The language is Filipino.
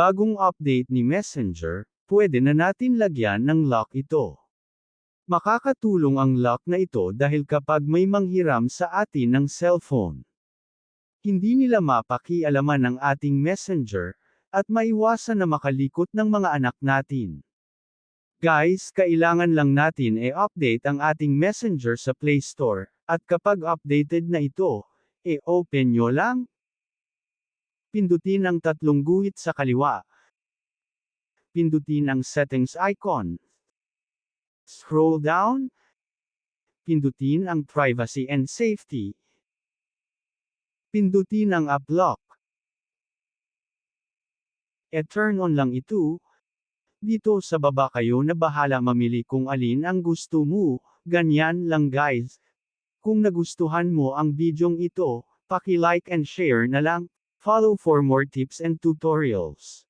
bagong update ni Messenger, pwede na natin lagyan ng lock ito. Makakatulong ang lock na ito dahil kapag may manghiram sa atin ng cellphone, hindi nila mapakialaman ng ating messenger, at maiwasan na makalikot ng mga anak natin. Guys, kailangan lang natin e-update ang ating messenger sa Play Store, at kapag updated na ito, e-open nyo lang. Pindutin ang tatlong guhit sa kaliwa. Pindutin ang settings icon. Scroll down. Pindutin ang privacy and safety. Pindutin ang app lock. E-turn on lang ito. Dito sa baba kayo na bahala mamili kung alin ang gusto mo, ganyan lang guys. Kung nagustuhan mo ang bidyong ito, paki-like and share na lang. Follow for more tips and tutorials.